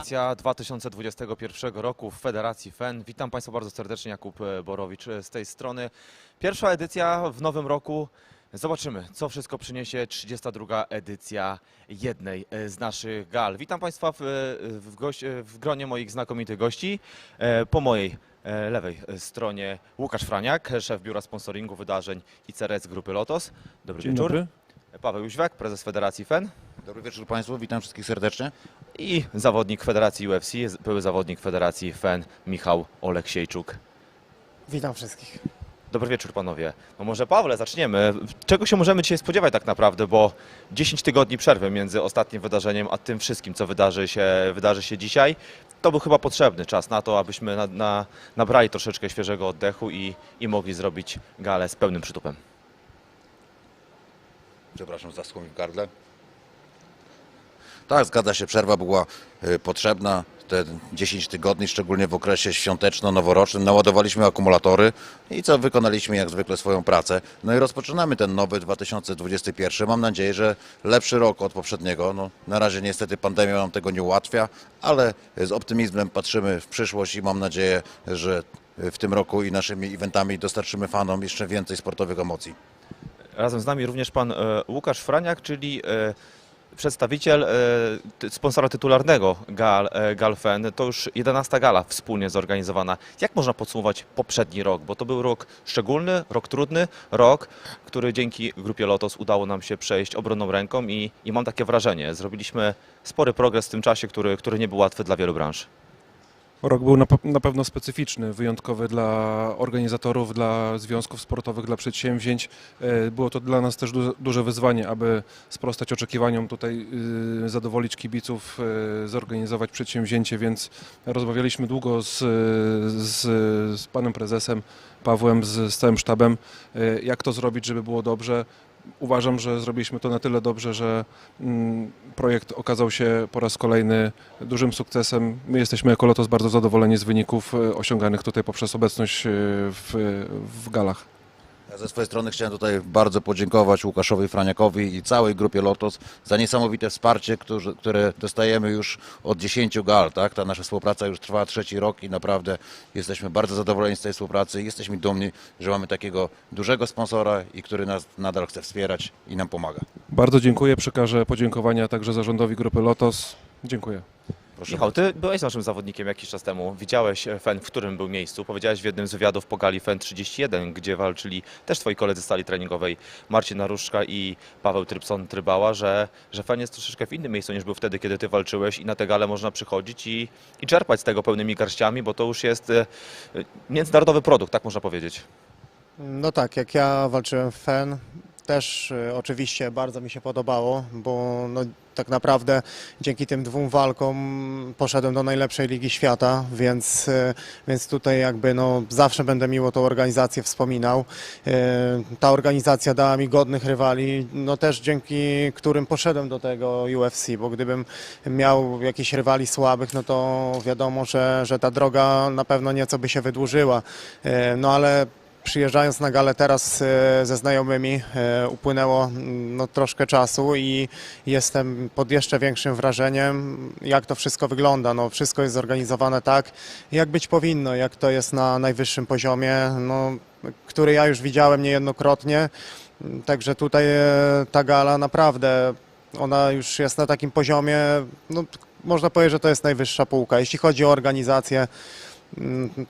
Edycja 2021 roku w Federacji FEN. Witam Państwa bardzo serdecznie, Jakub e, Borowicz e, z tej strony. Pierwsza edycja w nowym roku. Zobaczymy, co wszystko przyniesie 32. edycja jednej e, z naszych gal. Witam Państwa w, w, goś, w gronie moich znakomitych gości. Po mojej lewej stronie Łukasz Franiak, szef biura sponsoringu wydarzeń i CRS Grupy Lotos. Dobry Dzień wieczór. dobry. Paweł Jóźwiak, prezes Federacji FEN. Dobry wieczór Państwu, witam wszystkich serdecznie. I zawodnik Federacji UFC, były zawodnik Federacji FEN Michał Oleksiejczuk. Witam wszystkich. Dobry wieczór panowie. No może Pawle, zaczniemy. Czego się możemy dzisiaj spodziewać tak naprawdę, bo 10 tygodni przerwy między ostatnim wydarzeniem a tym wszystkim, co wydarzy się, wydarzy się dzisiaj. To był chyba potrzebny czas na to, abyśmy na, na, nabrali troszeczkę świeżego oddechu i, i mogli zrobić galę z pełnym przytupem. Przepraszam, zaschło mi w gardle. Tak, zgadza się, przerwa była y, potrzebna. Te 10 tygodni, szczególnie w okresie świąteczno-noworocznym, naładowaliśmy akumulatory i co, wykonaliśmy jak zwykle swoją pracę. No i rozpoczynamy ten nowy 2021. Mam nadzieję, że lepszy rok od poprzedniego. No, na razie niestety pandemia nam tego nie ułatwia, ale z optymizmem patrzymy w przyszłość i mam nadzieję, że w tym roku i naszymi eventami dostarczymy fanom jeszcze więcej sportowych emocji. Razem z nami również pan e, Łukasz Franiak, czyli e, przedstawiciel e, sponsora tytularnego Gal, e, Galfen. To już 11 gala wspólnie zorganizowana. Jak można podsumować poprzedni rok? Bo to był rok szczególny, rok trudny, rok, który dzięki grupie Lotos udało nam się przejść obronną ręką i, i mam takie wrażenie, zrobiliśmy spory progres w tym czasie, który, który nie był łatwy dla wielu branż. Rok był na, na pewno specyficzny, wyjątkowy dla organizatorów, dla związków sportowych, dla przedsięwzięć. E, Było to dla nas też du- duże wyzwanie, aby sprostać oczekiwaniom tutaj, y, zadowolić kibiców, y, zorganizować przedsięwzięcie, więc rozmawialiśmy długo z, z, z panem prezesem Pawłem, z, z całym sztabem, y, jak to zrobić, żeby było dobrze. Uważam, że zrobiliśmy to na tyle dobrze, że mm, projekt okazał się po raz kolejny dużym sukcesem. My jesteśmy jako Lotos bardzo zadowoleni z wyników e, osiąganych tutaj poprzez obecność e, w, w galach. Ja ze swojej strony chciałem tutaj bardzo podziękować Łukaszowi Franiakowi i całej grupie Lotos za niesamowite wsparcie, które dostajemy już od 10 gal. Tak? Ta nasza współpraca już trwa trzeci rok i naprawdę jesteśmy bardzo zadowoleni z tej współpracy jesteśmy dumni, że mamy takiego dużego sponsora i który nas nadal chce wspierać i nam pomaga. Bardzo dziękuję, przekażę podziękowania także zarządowi grupy Lotos. Dziękuję. Proszę Michał, ty byłeś naszym zawodnikiem jakiś czas temu. Widziałeś e, FEN, w którym był miejscu. Powiedziałeś w jednym z wywiadów po gali FEN 31, gdzie walczyli też twoi koledzy z sali treningowej Marcin Naruszka i Paweł Trypson-Trybała, że, że FEN jest troszeczkę w innym miejscu niż był wtedy, kiedy ty walczyłeś i na te gale można przychodzić i, i czerpać z tego pełnymi garściami, bo to już jest e, e, międzynarodowy produkt, tak można powiedzieć. No tak, jak ja walczyłem w FEN, też y, oczywiście bardzo mi się podobało, bo no, tak naprawdę dzięki tym dwóm walkom poszedłem do najlepszej ligi świata, więc, y, więc tutaj jakby no, zawsze będę miło tą organizację wspominał. Y, Ta organizacja dała mi godnych rywali, no też dzięki którym poszedłem do tego UFC, bo gdybym miał jakichś rywali słabych, no to wiadomo, że, że ta droga na pewno nieco by się wydłużyła. No ale Przyjeżdżając na galę teraz e, ze znajomymi e, upłynęło mm, no, troszkę czasu i jestem pod jeszcze większym wrażeniem, jak to wszystko wygląda. No, wszystko jest zorganizowane tak, jak być powinno, jak to jest na najwyższym poziomie, no, który ja już widziałem niejednokrotnie. Także tutaj e, ta gala naprawdę, ona już jest na takim poziomie, no, można powiedzieć, że to jest najwyższa półka. Jeśli chodzi o organizację,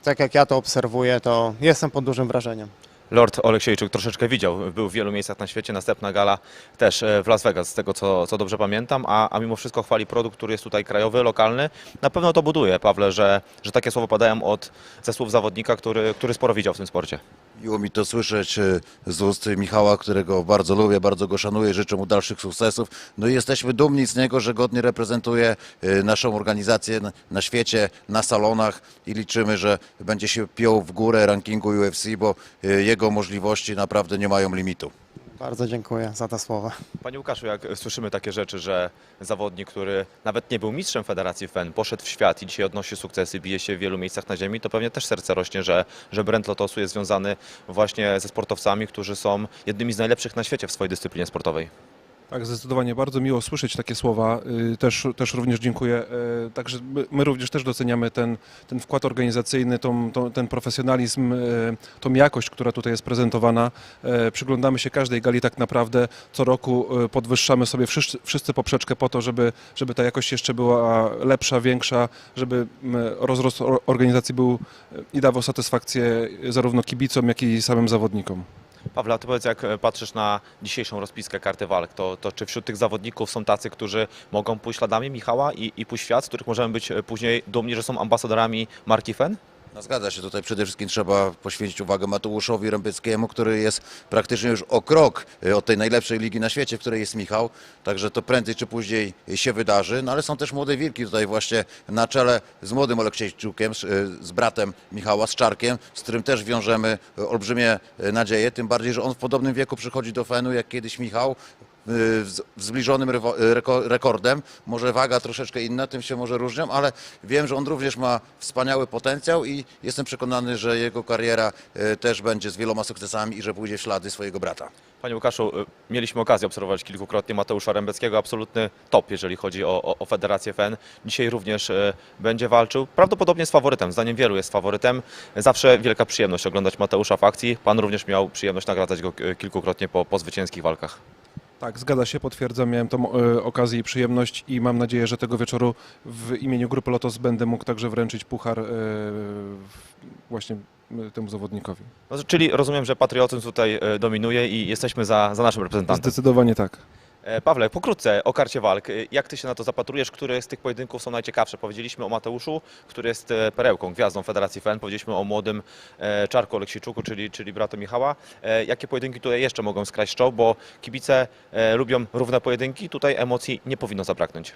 Tak jak ja to obserwuję, to jestem pod dużym wrażeniem. Lord Oleksiejczuk troszeczkę widział, był w wielu miejscach na świecie, następna gala też e, w Las Vegas, z tego co, co dobrze pamiętam, a, a mimo wszystko chwali produkt, który jest tutaj krajowy, lokalny. Na pewno to buduje, Pawle, że, że takie słowa padają od, ze słów zawodnika, który, który sporo widział w tym sporcie. Miło mi to słyszeć e, z ust Michała, którego bardzo lubię, bardzo go szanuję, życzę mu dalszych sukcesów. No i jesteśmy dumni z niego, że godnie reprezentuje e, naszą organizację na- świecie, na salonach i liczymy, że będzie się piął w górę rankingu UFC, bo e, jego możliwości naprawdę nie mają limitu. Bardzo dziękuję za te słowa. Panie Łukaszu, jak słyszymy takie rzeczy, że zawodnik, który nawet nie był mistrzem Federacji FEN, poszedł w świat i dzisiaj odnosi sukcesy, bije się w wielu miejscach na ziemi, to pewnie też serce rośnie, że, że brand Lotosu jest związany właśnie ze sportowcami, którzy są jednymi z najlepszych na świecie w swojej dyscyplinie sportowej. Tak, zdecydowanie bardzo miło słyszeć takie słowa. Y, Też, też również dziękuję. Y, Także my- również też doceniamy ten, ten wkład organizacyjny, tą, tą, ten profesjonalizm, y, tą jakość, która tutaj jest prezentowana. Przyglądamy się każdej gali tak naprawdę. Co roku podwyższamy sobie wszyscy, wszyscy poprzeczkę po to, żeby, żeby ta jakość jeszcze była lepsza, większa, żeby mm, rozrost or- organizacji był i dawał satysfakcję zarówno kibicom, jak i samym zawodnikom. Pawle, ty powiedz, jak e, patrzysz na dzisiejszą rozpiskę karty walk, to, to czy wśród tych zawodników są tacy, którzy mogą pójść śladami Michała i, i pójść świat, z których możemy być e, później dumni, że są ambasadorami marki FEN? No zgadza się, tutaj przede wszystkim trzeba poświęcić uwagę Mateuszowi Rębyckiemu, który jest praktycznie już o krok y, od tej najlepszej ligi na świecie, w której jest Michał, także to prędzej czy później się wydarzy, no ale są też młode wilki tutaj właśnie na czele z młodym Oleksiejczukiem, z, y, z bratem Michała, z Czarkiem, z którym też wiążemy y, olbrzymie nadzieje, tym bardziej, że on w podobnym wieku przychodzi do Fenu jak kiedyś Michał, zbliżonym rywo- reko- rekordem. Może waga troszeczkę inna, tym się może różnią, ale wiem, że on również ma wspaniały potencjał i jestem przekonany, że jego kariera y, też będzie z wieloma sukcesami i że pójdzie w ślady swojego brata. Panie Łukaszu, y, mieliśmy okazję obserwować kilkukrotnie Mateusza Rębeckiego, absolutny top, jeżeli chodzi o, o, o Federację FEN. Dzisiaj również y, będzie walczył, prawdopodobnie z faworytem, zdaniem wielu jest faworytem. Zawsze wielka przyjemność oglądać Mateusza w akcji. Pan również miał przyjemność nagradzać go y, kilkukrotnie po, po zwycięskich walkach. Tak, zgadza się, potwierdzam. Miałem tą e, okazję i przyjemność i mam nadzieję, że tego wieczoru w imieniu Grupy Lotos będę mógł także wręczyć puchar e, właśnie e, temu zawodnikowi. No, czyli rozumiem, że patriotyzm tutaj dominuje i jesteśmy za, za naszym reprezentantem. Zdecydowanie tak. E, Pawle, pokrótce o karcie walk. E, Jak ty się na to zapatrujesz? Które z tych pojedynków są najciekawsze? Powiedzieliśmy o Mateuszu, który jest e, perełką, gwiazdą Federacji FEN. Powiedzieliśmy o młodym Czarku Oleksiejczuku, czyli, czyli bratu Michała. Jakie pojedynki tutaj jeszcze mogą skraść czoł? Bo kibice lubią równe pojedynki. Tutaj emocji nie powinno zabraknąć.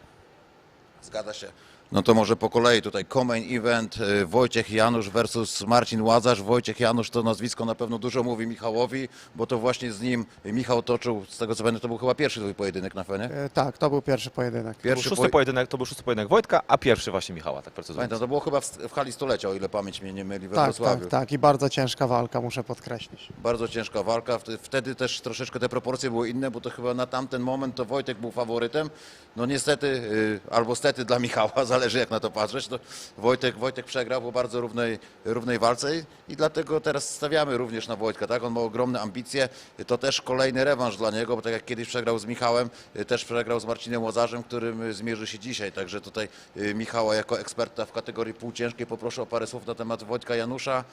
Zgadza się. No to może po kolei tutaj Comain Event, y, Wojciech Janusz versus Marcin Łazarz. Wojciech Janusz to nazwisko na pewno dużo mówi Michałowi, bo to właśnie z nim Michał toczył, z tego co pamiętam, to był chyba pierwszy twój pojedynek na Fenie. E, Tak, to był pierwszy pojedynek. To był, Pierwszy szósty poj- pojedynek, to był szósty pojedynek Wojtka, a pierwszy właśnie Michała, tak precyzując. Pamiętam, to było chyba w, w hali stulecia, o ile pamięć mnie nie myli, we Tak, Wrocławiu. tak, tak. I bardzo ciężka walka, muszę podkreślić. Bardzo ciężka walka. Wte- Wtedy też troszeczkę te proporcje były inne, bo to chyba na tamten moment to Wojtek był faworytem. No niestety, y, albo stety dla Michała, zależy jak na to patrzeć. To Wojtek, Wojtek przegrał po bardzo równej, równej walce i, i dlatego teraz stawiamy również na Wojtka. Tak? On ma ogromne ambicje. To też kolejny rewanż dla niego, bo tak jak kiedyś przegrał z Michałem, y, też przegrał z Marcinem Łazarzem, którym y, zmierzy się dzisiaj. Także tutaj y, Michała jako eksperta w kategorii półciężkiej poproszę o parę słów na temat Wojtka Janusza.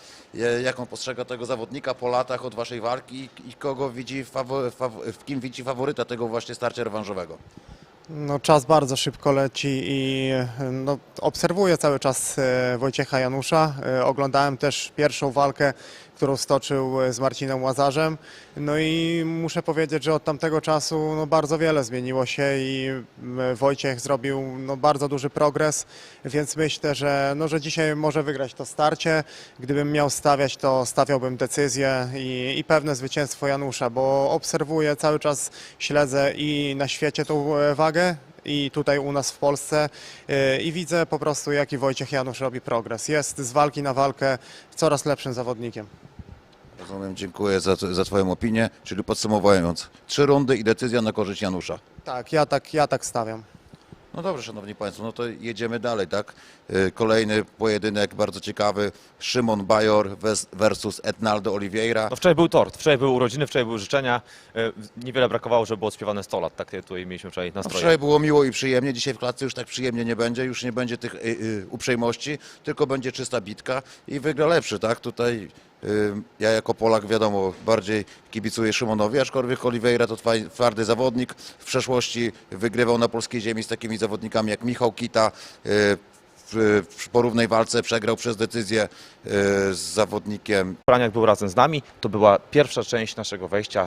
Jak on postrzega tego zawodnika po latach od waszej walki i, kogo widzi, w kim widzi faworyta tego właśnie starcia rewanżowego? No, czas bardzo szybko leci i no, obserwuję cały czas e, Wojciecha Janusza. E, Oglądałem też pierwszą walkę, którą stoczył e, z Marcinem Łazarzem. No i muszę powiedzieć, że od tamtego czasu no, bardzo wiele zmieniło się i Wojciech zrobił no, bardzo duży progres, więc myślę, że, no, że dzisiaj może wygrać to starcie. Gdybym miał stawiać, to stawiałbym decyzję i, i pewne zwycięstwo Janusza, bo obserwuję cały czas, śledzę i na świecie tą e, wagę, i tutaj u nas w Polsce e, i widzę po prostu, jaki Wojciech Janusz robi progres. Jest z walki na walkę coraz lepszym zawodnikiem. Rozumiem, dziękuję za, za twoją opinię. Czyli podsumowując, trzy rundy i decyzja na korzyść Janusza. Tak, ja tak, ja tak stawiam. No dobrze, szanowni państwo, no to jedziemy dalej, tak? Y, Kolejny pojedynek, bardzo ciekawy. Szymon Bajor versus Etnaldo Oliveira. No wczoraj był tort, wczoraj były urodziny, wczoraj były życzenia. E, Niewiele brakowało, żeby było odśpiewane 100 lat. Takie tutaj mieliśmy wczoraj No, nastroje. wczoraj było miło i przyjemnie, dzisiaj w klatce już tak przyjemnie nie będzie, już nie będzie tych y, uprzejmości, tylko będzie czysta bitka i wygra lepszy, tak? Tutaj ja jako Polak wiadomo, bardziej kibicuję Szymonowi, aczkolwiek Oliveira to twardy zawodnik. W przeszłości wygrywał na polskiej ziemi z takimi zawodnikami jak Michał Kita. y, w, w porównej walce przegrał przez decyzję y, z zawodnikiem Praniak był razem z nami. To była pierwsza część naszego wejścia